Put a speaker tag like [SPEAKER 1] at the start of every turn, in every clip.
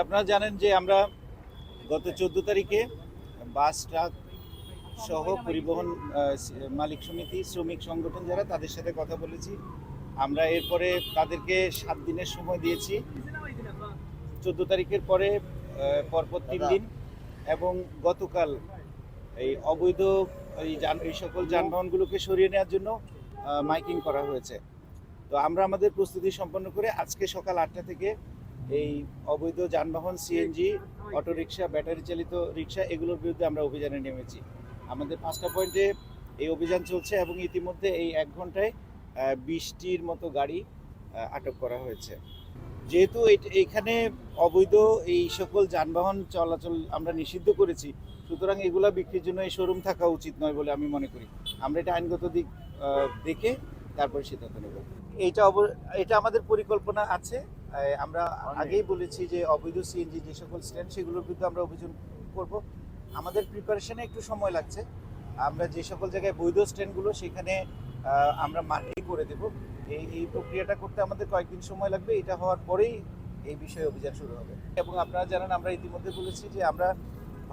[SPEAKER 1] আপনারা জানেন যে আমরা গত চোদ্দ তারিখে বাস ট্রাক সহ পরিবহন মালিক সমিতি শ্রমিক সংগঠন যারা তাদের সাথে কথা বলেছি। আমরা এরপরে তাদেরকে সাত দিনের সময় দিয়েছি। চোদ্দ তারিখের পরে পরপর তিন দিন। এবং গতকাল এই অবৈধ এই যান এই সকল যানবাহনগুলোকে সরিয়ে নেওয়ার জন্য মাইকিং করা হয়েছে। তো আমরা আমাদের প্রস্তুতি সম্পন্ন করে আজকে সকাল আটটা থেকে এই অবৈধ যানবাহন সিএনজি অটোরিকশা ব্যাটারি চালিত রিক্সা এগুলোর বিরুদ্ধে আমরা অভিযানে নেমেছি। আমাদের পাঁচটা পয়েন্টে এই অভিযান চলছে এবং ইতিমধ্যে এই এক ঘন্টায় বিশটির মতো গাড়ি আটক করা হয়েছে। যেহেতু এই- এইখানে অবৈধ এই সকল যানবাহন চলাচল আমরা নিষিদ্ধ করেছি, সুতরাং এগুলা বিক্রির জন্য এই শোরুম থাকা উচিত নয় বলে আমি মনে করি। আমরা এটা আইনগত দিক দেখে তারপরে সিদ্ধান্ত নেব। অব- এটা আমাদের পরিকল্পনা আছে। আমরা আগেই বলেছি যে অবৈধ সিএনজি যে সকল স্ট্যান্ড সেগুলোর বিরুদ্ধে আমরা অভিযান করব। আমাদের প্রিপারেশনে একটু সময় লাগছে। আমরা যে সকল জায়গায় বৈধ স্ট্যান্ডগুলো সেখানে আমরা মাটি করে দেব। এই এই প্রক্রিয়াটা করতে আমাদের কয়েকদিন সময় লাগবে। এটা হওয়ার পরেই এই বিষয়ে অভিযান শুরু হবে। এবং আপনারা জানেন, আমরা ইতিমধ্যে বলেছি যে আমরা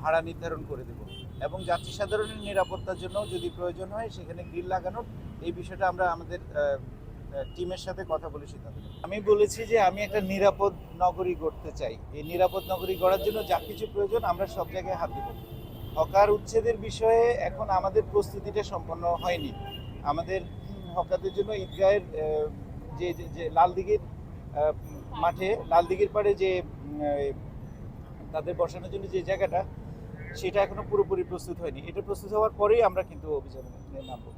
[SPEAKER 1] ভাড়া নির্ধারণ করে দেব। এবং যাত্রী সাধারণের নিরাপত্তার জন্য যদি প্রয়োজন হয়, সেখানে গ্রিল লাগানোর, এই বিষয়টা আমরা আমাদের টিমের সাথে কথা বলে সিদ্ধান্ত আমি বলেছি যে আমি একটা নিরাপদ নগরী গড়তে চাই। এই নিরাপদ নগরী গড়ার জন্য যা কিছু প্রয়োজন আমরা সব জায়গায় হাত দেব। হকার উচ্ছেদের বিষয়ে এখন আমাদের প্রস্তুতিটা সম্পন্ন হয়নি। আমাদের হকারদের জন্য ঈদগাহের যে, যে- যে লালদিঘির মাঠে লালদিঘির পাড়ে যে তাদের বসানোর জন্য যে জায়গাটা, সেটা এখনও পুরোপুরি প্রস্তুত হয়নি। এটা প্রস্তুত হওয়ার পরেই আমরা কিন্তু অভিযানে নামবো।